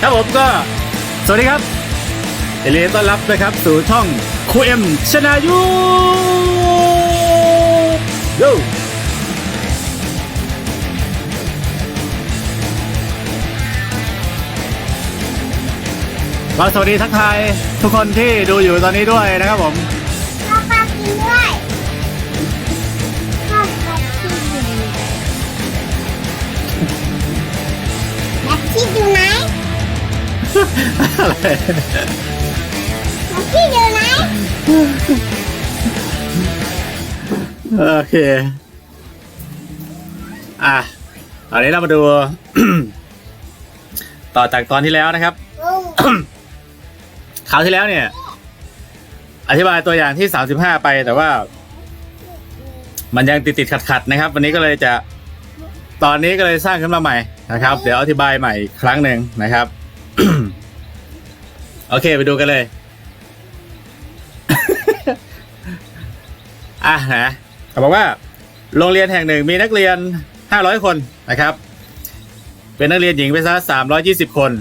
ครับผมก็ สวัสดีครับยินดีต้อนรับนะครับสู่ช่องคูเอ็มชนายุโยก็สวัสดีทักทายทุกคนที่ดูอยู่ตอนนี้ด้วยนะครับผม อะไรแม็กซี่อยู่ไหนโอเค อะตอนนี้เรามาดู ต่อจากตอนที่แล้วนะครับ คราวที่แล้วเนี่ย อธิบายตัวอย่างที่35ไปแต่ว่า มันยังติดติดขัดขัดๆนะครับ วันนี้ก็เลยจะตอนนี้ก็เลยสร้างขึ้นมาใหม่นะครับ เดี๋ยวอธิบายใหม่อีกครั้งหนึ่งนะครับ โอเค ไปดูกันเลย อะนะเขาบอกว่า โรงเรียนแห่งหนึ่งมีนักเรียน 500 คนนะครับ เป็นนักเรียนหญิงไปซะ320 คน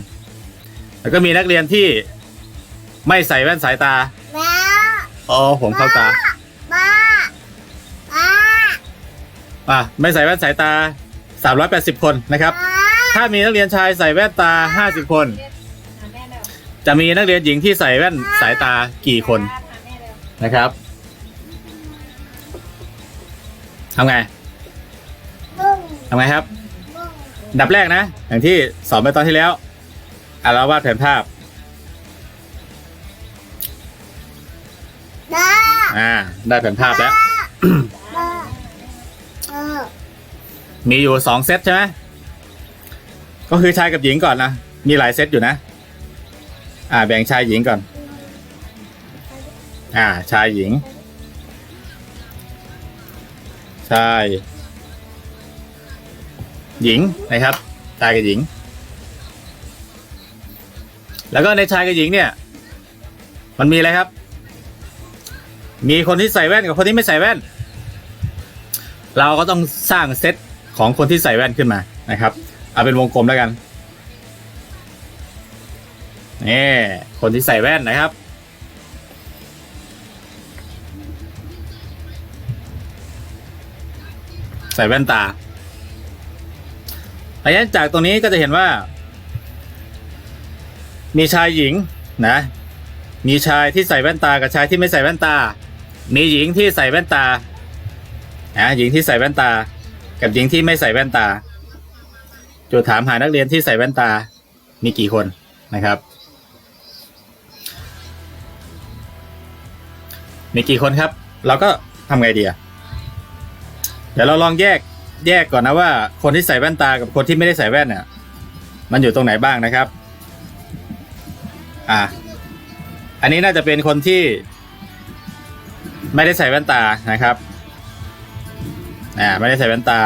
แล้วก็มีนักเรียนที่ไม่ใส่แว่นสายตาแม่อ๋อผมเข้าตาบ้าบ้าอะไม่ใส่แว่นสายตา 380 คนนะครับบ้าถ้ามีนักเรียนชายใส่แว่นตา 50 คน จะมีนักเรียนหญิงที่ใส่แว่นสายตากี่คนนะครับทำไงบุ้งทำไงครับบุ้งอันดับแรกนะ อย่างที่สอนไปตอนที่แล้วอะเราวาดแผนภาพบ้าอ่า ได้แผนภาพแล้วบ้าเออมีอยู่สองเซตใช่ไหมก็คือชายกับหญิงก่อนนะ มีหลายเซตอยู่นะ อ่าแบ่งชายหญิงก่อน อ่าชายหญิง ชาย หญิงนะครับ ชายกับหญิง แล้วก็ในชายกับหญิงเนี่ย มันมีอะไรครับ มีคนที่ใส่แว่นกับคนที่ไม่ใส่แว่น เราก็ต้องสร้างเซตของคนที่ใส่แว่นขึ้นมานะครับ เอาเป็นวงกลมแล้วกัน นี่คนที่ใส่แว่นนะครับ ใส่แว่นตาเพราะฉะนั้นจากตรงนี้ก็จะเห็นว่า มีชายหญิงนะ มีชายที่ใส่แว่นตากับชายที่ไม่ใส่แว่นตา มีหญิงที่ใส่แว่นตานะหญิงที่ใส่แว่นตา กับหญิงที่ไม่ใส่แว่นตาโจทย์ถามหานักเรียนที่ใส่แว่นตา มีกี่คนนะครับ มีกี่คนครับ เราก็ทำไงดีอะเดี๋ยวเราลองแยกแยกก่อนนะว่า คนที่ใส่แว่นตากับคนที่ไม่ได้ใส่แว่นเนี่ยมันอยู่ตรงไหนบ้างนะครับ อ่า อันนี้น่าจะเป็นคนที่ ไม่ได้ใส่แว่นตานะครับ อ่า ไม่ได้ใส่แว่นตา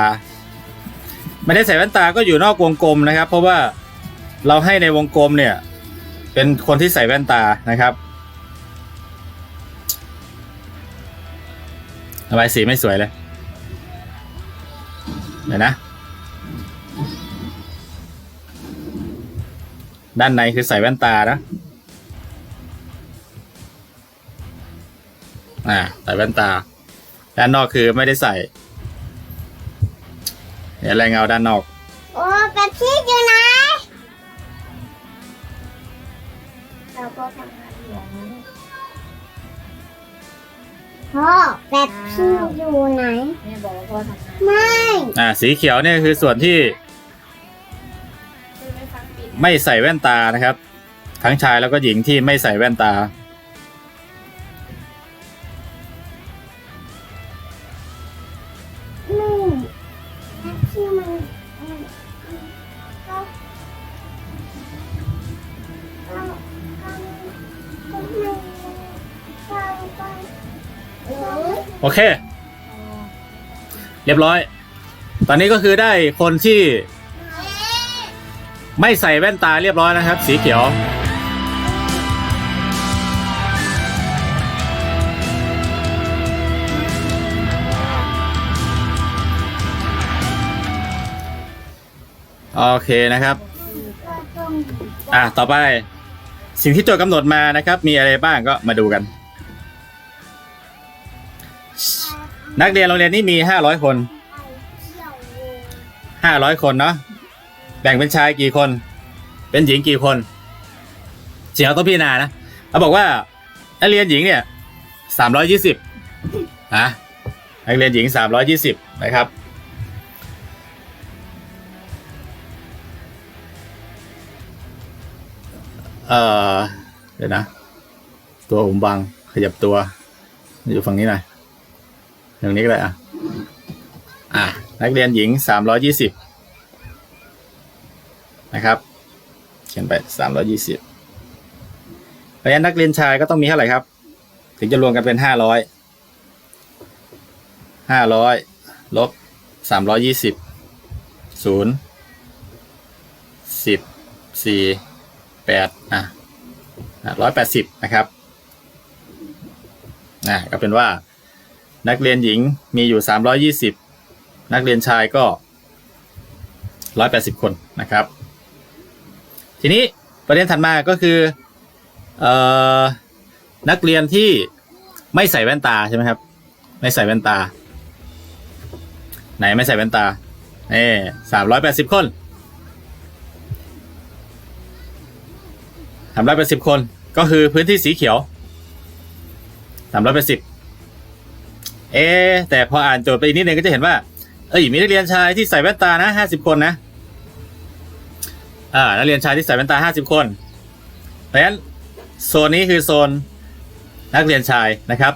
ไม่ได้ใส่แว่นตาก็อยู่นอกวงกลมนะครับ เพราะว่าเราให้ในวงกลมเนี่ย เป็นคนที่ใส่แว่นตานะครับ ระบายสีไม่สวยเลยเดี๋ยวนะ ด้านในคือใส่แว่นตานะอ่าใส่แว่นตา ด้านนอกคือไม่ได้ใส่เดี๋ยวแรงเงาด้านนอก โอ้แป๊บซี่อยู่ไหนเราก็ทำงานอย่างนั้ พ่อแบบพี่อยู่ไหน แม่บอกว่าพ่อทำงานไม่อ่าสีเขียวเนี่ยคือส่วนที่ไม่ฟังปิดไม่ใส่แว่นตานะครับ ทั้งชายแล้วก็หญิงที่ไม่ใส่แว่นตา โอเค เรียบร้อย ตอนนี้ก็คือได้คนที่ ไม่ใส่แว่นตาเรียบร้อยนะครับ สีเขียว โอเคนะครับองอะ ต่อไปสิ่งที่โจทย์กำหนดมานะครับ มีอะไรบ้างก็มาดูกัน นักเรียนโรงเรียนนี้มีห้าร้อยคน ห้าร้อยคนเนาะ แบ่งเป็นชายกี่คน เป็นหญิงกี่คน เสียงต้องพิจารณานะเขาบอกว่า นักเรียนหญิงเนี่ยสามร้อยยี่สิบนะนักเรียนหญิงสามร้อยยี่สิบนะครับ เอ่อ เดี๋ยวนะ ตัวผมบังขยับตัว อยู่ฝั่งนี้หน่อย อย่างนี้ก็ได้อะอะนักเรียนหญิงสามร้อยยี่สิบนะครับเขียนไปสามร้อยี่สิบเพราะฉะนั้นนักเรียนชายก็ต้องมีเท่าไหร่ครับ ถึงจะรวมกันเป็นห้าร้อยห้าร้อยลบสามร้อยี่สิบศูนย์สิบสี่แปดอะร้อยแปดสิบนะครับนะก็เป็นว่า นักเรียนหญิงมีอยู่สามร้อยี่สิบนักเรียนชายก็ร้อยแปดสิบคนนะครับ ทีนี้ประเด็นถัดมาก็คือออนักเรียนที่ไม่ใส่แว่นตาใช่ไหมครับ ไม่ใส่แว่นตา ไหนไม่ใส่แว่นตาเอ่สามร้อยแปดสิบคนสามร้อยแปดสิบคน ก็คือพื้นที่สีเขียวสามร้อยแปดสิบ เอ๊แต่พออ่านโจทย์ไปอีกนิดนึงก็จะเห็นว่า เอ้ยมีนักเรียนชายที่ใส่แว่นตานะห้าสิบคนนะอ่านักเรียนชายที่ใส่แว่นตาห้าสิบคนเพราะฉะนั้นโซนนี้คือโซนนักเรียนชายนะครับ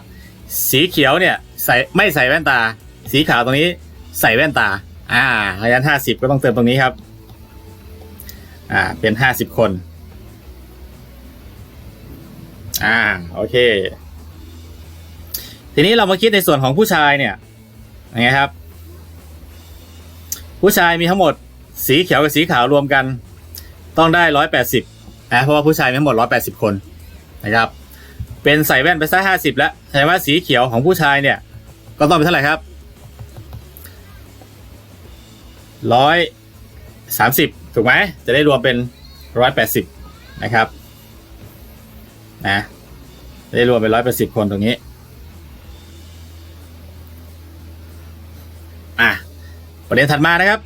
สีเขียวเนี่ยใส่ไม่ใส่แว่นตา สีขาวตรงนี้ใส่แว่นตา อ่าเพราะฉะนั้นห้าสิบก็ต้องเติมตรงนี้ครับ อ่าเป็นห้าสิบคน อ่าโอเค ทีนี้เรามาคิดในส่วนของผู้ชายเนี่ยยังไงครับ ผู้ชายมีทั้งหมดสีเขียวกับสีขาวรวมกัน ต้องได้ร้อยแปดสิบนะเพราะว่าผู้ชายมีทั้งหมดร้อยแปดสิบคนนะครับ เป็นใส่แว่นไปซะห้าสิบแล้วแสดงว่าสีเขียวของผู้ชายเนี่ย ก็ต้องเป็นเท่าไหร่ครับร้อยสามสิบถูกไหมจะได้รวมเป็นร้อยแปดสิบนะครับนะจะได้รวมเป็นร้อยแปดสิบคนตรงนี้ อะ ประเด็นถัดมานะครับ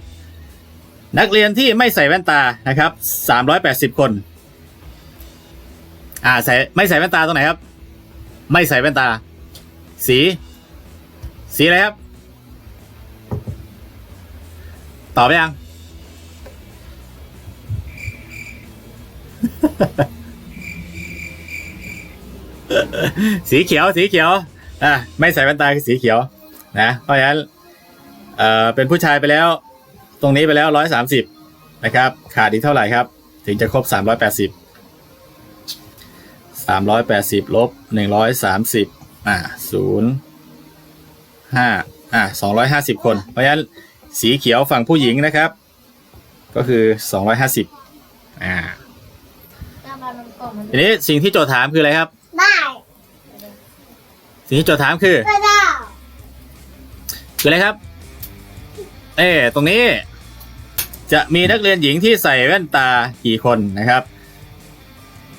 นักเรียนที่ไม่ใส่แว่นตานะครับสามร้อยแปดสิบคน อ่าใส่ไม่ใส่แว่นตาตรงไหนครับ ไม่ใส่แว่นตา สี สีอะไรครับตอบไปยัง สีเขียวสีเขียวอะไม่ใส่แว่นตาคือสีเขียว นะ เพราะฉะนั้น เอ่อเป็นผู้ชายไปแล้ว ตรงนี้ไปแล้วร้อยสามสิบนะครับ ขาดอีกเท่าไหร่ครับ ถึงจะครบสามร้อยแปดสิบสามร้อยแปดสิบลบหนึ่งร้อยสามสิบอ่าศูนย์ห้าอ่าสองร้อยห้าสิบคน เพราะฉะนั้นสีเขียวฝั่งผู้หญิงนะครับ ก็คือสองร้อยห้าสิบอ่าหน้าบ้านมันกล่องมันทีนี้สิ่งที่โจทย์ถามคืออะไรครับ ได้ สิ่งที่โจทย์ถามคือก็ได้คืออะไรครับ เอ้ตรงนี้ จะมีนักเรียนหญิงที่ใส่แว่นตากี่คนนะครับ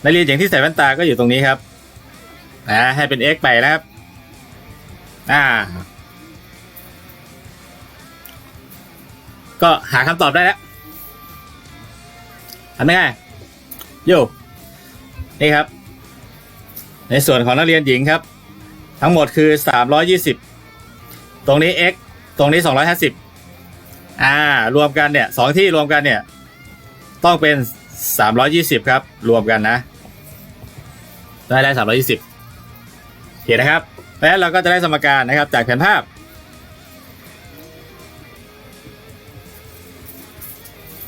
นักเรียนหญิงที่ใส่แว่นตาก็อยู่ตรงนี้ครับนะให้เป็น x ไปนะครับ อ่า ก็หาคำตอบได้แล้วทำยังไงโยนี่ครับ ในส่วนของนักเรียนหญิงครับ ทั้งหมดคือ 320 ตรงนี้ x ตรงนี้ 250 อ่ารวมกันเนี่ยสองที่รวมกันเนี่ย ต้องเป็น320ครับ รวมกันนะ ได้ได้320โอยี่สิบเคนนะครับ แล้วเราก็จะได้สมการนะครับ จากแผนภาพ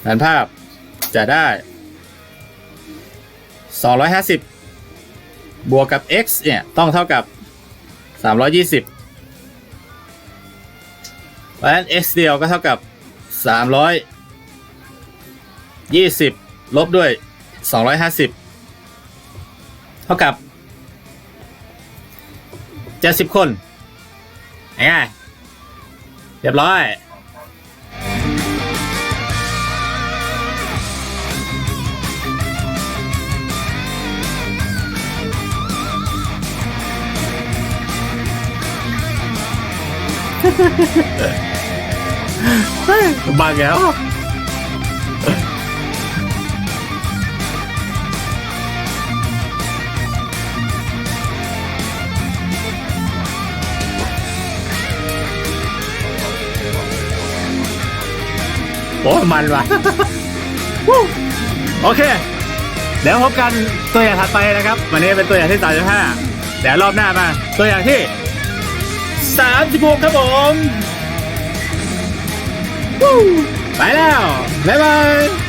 แผนภาพจะได้250บบวกกับ x เนี่ย ต้องเท่ากับ320เพราะฉะนั้น x เดียวก็เท่ากับ สามร้อยยี่สิบลบด้วยสองร้อยห้าสิบเท่ากับเจ็ดสิบคนง่ายเรียบร้อยเออ บังแล้วโอ้ยมันว่ะวู้โอเค เดี๋ยวพบกันตัวอย่างถัดไปนะครับ วันนี้เป็นตัวอย่างที่ 35เดี๋ยวรอบหน้ามา ตัวอย่างที่ 36 ครับผม 哦，来了，拜拜。